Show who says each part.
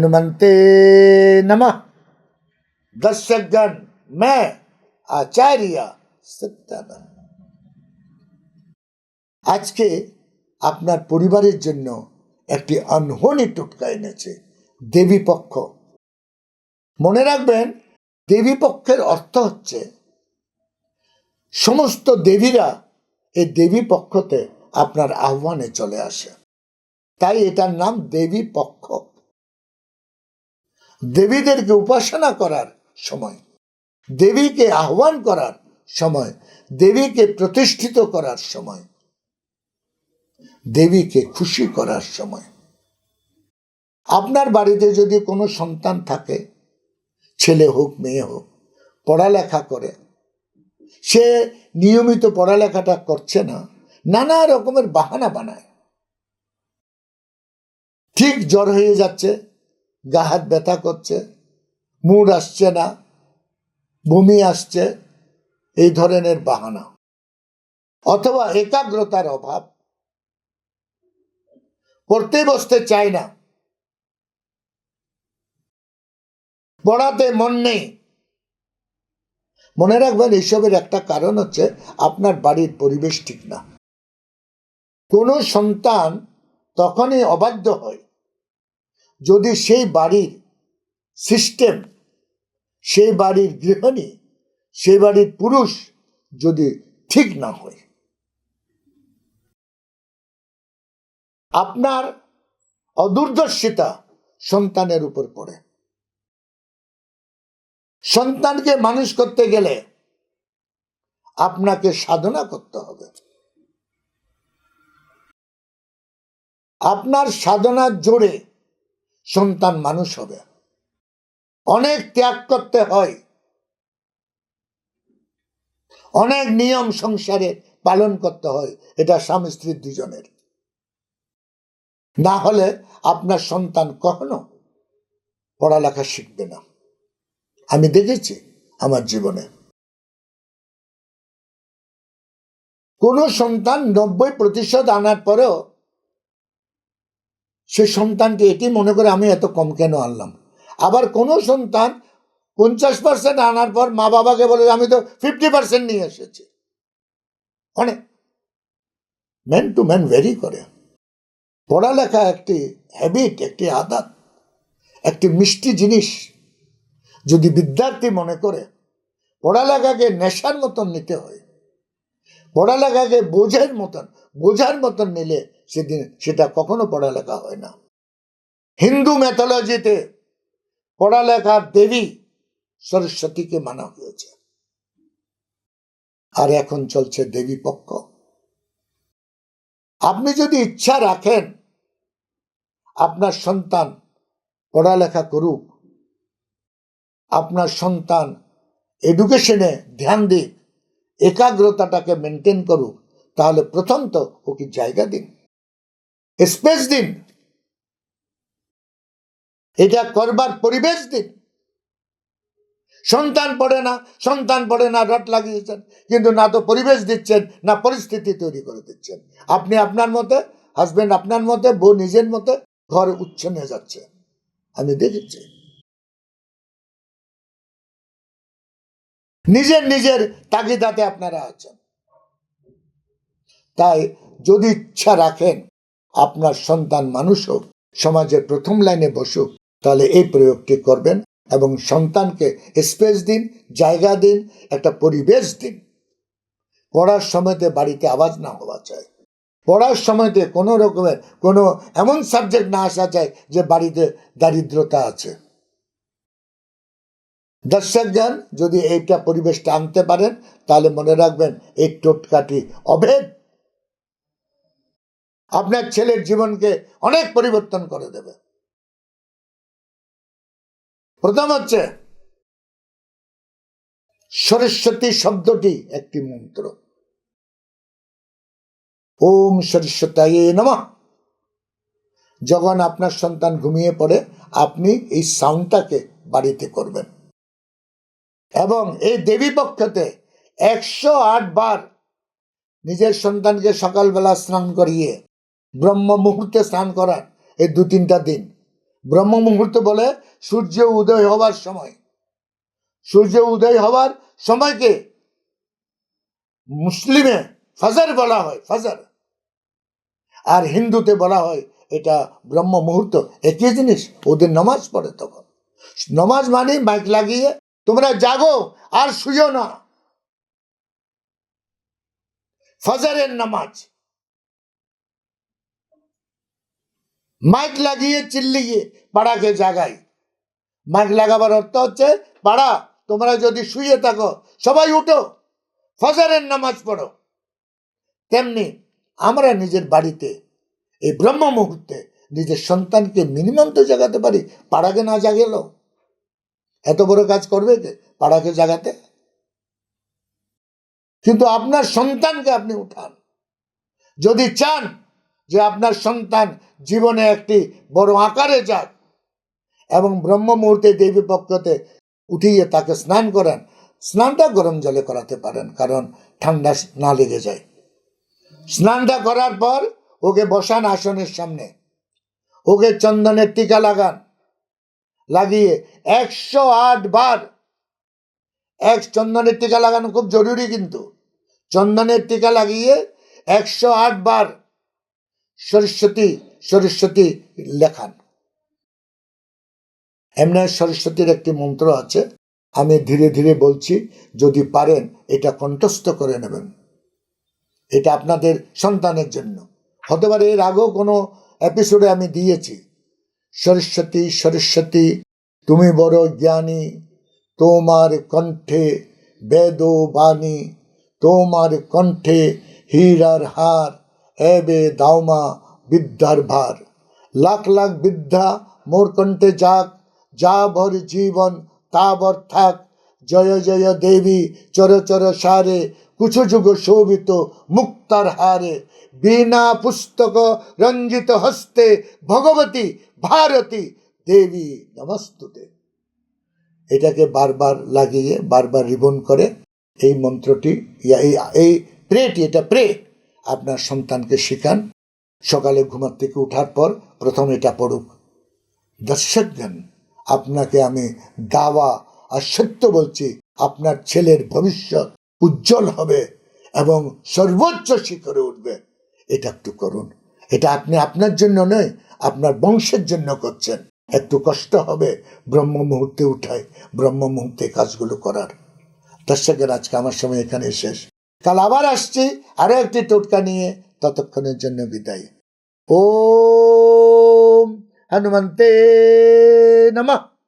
Speaker 1: हनुमंते नमः दर्शकगण मैं आचार्य সত্যানন্দ আজকে আপনার পরিবারের জন্য একটি আনহনি টোটকা এনেছে দেবী পক্ষ মনে রাখবেন দেবী পক্ষের অর্থ হচ্ছে সমস্ত দেবীরা এই দেবী পক্ষতে আপনার আহ্বানে চলে আসে তাই এটার নাম দেবী পক্ষ দেবীদেরকে উপাসনা করার সময়, দেবীকে আহ্বান করার সময়, দেবীকে প্রতিষ্ঠিত করার সময়, দেবীকে খুশি করার সময়। আপনার বাড়িতে যদি কোনো সন্তান থাকে, ছেলে হোক, মেয়ে হোক, পড়ালেখা করে, সে নিয়মিত পড়ালেখাটা করছে না, নানা রকমের বাহানা বানায়। ঠিক জ্বর হয়ে যাচ্ছে গা হাত ব্যথা করছে, মুড আসছে না, বমি আসছে, এই ধরনের বাহানা। অথবা একাগ্রতার অভাব। পড়তে বসতে চায় না। পড়াতে মন নেই। মনে রাখবেন, এইসবের একটা কারণ হচ্ছে আপনার বাড়ির পরিবেশ ঠিক না। কোনো সন্তান তখনই অবাধ্য হয়। যদি সেই বাড়ির সিস্টেম সেই বাড়ির গৃহিণী, সেই বাড়ির পুরুষ যদি ঠিক না হয়। আপনার অদূরদর্শিতা সন্তানের উপর পড়ে। সন্তানকে মানুষ করতে গেলে আপনাকে সাধনা করতে হবে। আপনার সাধনার জোরে সন্তান মানুষ হবে। অনেক ত্যাগ করতে হয়। অনেক নিয়ম সংসারে পালন করতে হয়। এটা স্বামী স্ত্রী দুজনের। না হলে আপনার সন্তান কখনো পড়ালেখা শিখবে না। আমি দেখেছি আমার জীবনে। কোন সন্তান নব্বই প্রতিশত আনার পরেও সে সন্তানটি এটি মনে করে আমি এত কম কেন আনলাম? আবার কোন সন্তান পঞ্চাশ পার্সেন্ট আনার পর মা বাবাকে বলে, আমি তো ফিফটি পার্সেন্ট নিয়ে এসেছি। অনেক। ম্যান টু ম্যান ভেরি করে। পড়ালেখা একটি হ্যাবিট একটি আদাত, একটি মিষ্টি জিনিস। যদি বিদ্যার্থী মনে করে, পড়ালেখাকে নেশার মতন নিতে হয় পড়ালেখাকে বোঝের মতন, বোঝার মতন নিলে সেদিন সেটা কখনো পড়ালেখা হয় না। হিন্দু ম্যাথোলজিতে পড়ালেখার দেবী সরস্বতীকে মানা হয়েছে। আর এখন চলছে দেবী পক্ষ। আপনি যদি ইচ্ছা রাখেন, আপনার সন্তান পড়ালেখা করুক, আপনার সন্তান এডুকেশনে ধ্যান দিক একাগ্রতাটাকে মেনটেন করুক, তাহলে প্রথম তো ওকে জায়গা দিন। স্পেস দিন। এটা করবার পরিবেশ দিন। সন্তান পড়ে না, সন্তান পড়ে না রট লাগিয়েছেন, কিন্তু না তো পরিবেশ দিচ্ছেন, না পরিস্থিতি তৈরি করে দিচ্ছেন। আপনি আপনার মতে হাজবেন্ড আপনার মতে, বউ নিজের মতে, ঘর উচ্ছনে যাচ্ছে। আমি দেখেছি। নিজের নিজের তাগিদাতে আপনারা আছেন। তাই যদি ইচ্ছা রাখেন আপনার সন্তান মানুষ হোক, সমাজের প্রথম লাইনে বসুক, তাহলে এই প্রয়োগটি করবেন এবং সন্তানকে স্পেস দিন, জায়গা দিন, একটা পরিবেশ দিন। পড়ার সময়তে বাড়িতে আওয়াজ না হওয়া চাই। পড়ার সময়তে কোনো রকমের কোনো এমন সাবজেক্ট না আসা চাই যে বাড়িতে দারিদ্রতা আছে। দর্শকগণ যদি এইটা পরিবেশটা আনতে পারেন, তাহলে মনে রাখবেন এই টোটকাটি অভেদ। আপনার ছেলের জীবনকে অনেক পরিবর্তন করে দেবে। প্রথম হচ্ছে, সরস্বতী শব্দটি একটি মন্ত্র। ওম সরস্বতায় নমঃ। যখন আপনার সন্তান ঘুমিয়ে পড়ে, আপনি এই সাউন্ডটাকে বাড়িতে করবেন। এবং এই দেবী পক্ষতে একশো আট বার নিজের সন্তানকে সকালবেলা স্নান করিয়ে ব্রহ্ম মুহূর্তে স্নান করার এই দু তিনটা দিন। ব্রহ্ম মুহূর্ত বলে সূর্য উদয় হওয়ার সময়। সূর্য উদয় হওয়ার সময়কে মুসলিমে ফজর বলা হয়, ফজর। আর হিন্দুতে বলা হয় এটা ব্রহ্ম মুহূর্ত। একই জিনিস, ওদের নমাজ পড়ে তখন। নমাজ মানে মাইক লাগিয়ে তোমরা জাগো আর শুয়ো না। ফজরের নামাজ। মাইক লাগিয়ে চিল্লিয়ে পাড়াকে জাগাই। মাইক লাগাবার অর্থ হচ্ছে, পাড়া, তোমরা যদি শুয়ে থাকো, সবাই উঠো, ফজরের নামাজ পড়ো। তেমনি আমরা নিজের বাড়িতে, এই ব্রহ্ম মুহূর্তে নিজের সন্তানকে মিনিমাম তো জাগাতে পারি, পাড়াকে না জাগেল এত বড় কাজ করবে পাড়াকে জাগাতে? কিন্তু আপনার সন্তানকে আপনি উঠান। যদি চান যে আপনার সন্তান জীবনে একটি বড় আকারে যাক এবং ব্রহ্ম মুহূর্তে দেবী পক্ষতে উঠিয়ে তাকে স্নান করান, স্নানটা গরম জলে করাতে পারেন, কারণ ঠান্ডা না লেগে যায়। স্নানটা করার পর ওকে বসান আসনের সামনে। ওকে চন্দনের টিকা লাগান। লাগিয়ে একশো আট বার। এক চন্দনের টিকা লাগানো খুব জরুরি কিন্তু। চন্দনের টিকা লাগিয়ে একশো আট বার সরস্বতী সরস্বতী লেখান। এমনি সরস্বতীর একটি মন্ত্র আছে, আমি ধীরে ধীরে বলছি, যদি পারেন এটা কণ্ঠস্থ করে নেবেন। এটা আপনাদের সন্তানের জন্য। হতে পারে এর আগেও কোনো এপিসোডে আমি দিয়েছি। সরস্বতী সরস্বতী, তুমি বড় জ্ঞানী, তোমার কণ্ঠে বেদ বাণী, তোমার কণ্ঠে হীরার হার, এবে দাওমা বিদ্যার ভার। লাখ লাখ বিদ্যা মোর কণ্ঠে যাক, যা ভর জীবন তা বর থাক। জয় জয় দেবী চর চর সারে, কুছু যুগ শোভিত মুক্তার হারে। বিনা পুস্তক রঞ্জিত হস্তে ভগবতী ভারতী দেবী নমস্তুতে। এটাকে বারবার লাগিয়ে, বারবার রিবন করে, এই মন্ত্রটি এই প্রেটি, এটা প্রে, আপনার সন্তানকে শেখান। সকালে ঘুমার থেকে ওঠার পর প্রথম এটা পড়ুক। দর্শকগণ, আপনাকে আমি দাওয়া আর সত্য বলছি, আপনার ছেলের ভবিষ্যৎ উজ্জ্বল হবে এবং সর্বোচ্চ শিখরে উঠবে। এটা একটু করুন। এটা আপনি আপনার জন্য নয় আপনার বংশের জন্য করছেন। একটু কষ্ট হবে ব্রহ্ম মুহূর্তে উঠায় ব্রহ্ম মুহূর্তে কাজগুলো করার। দর্শকের আজকে আমার সময় এখানে শেষ। কাল আবার আসছি, আরও একটি টোটকা নিয়ে। ততক্ষণের জন্য বিদায়। ও হনুমন্তে নমঃ।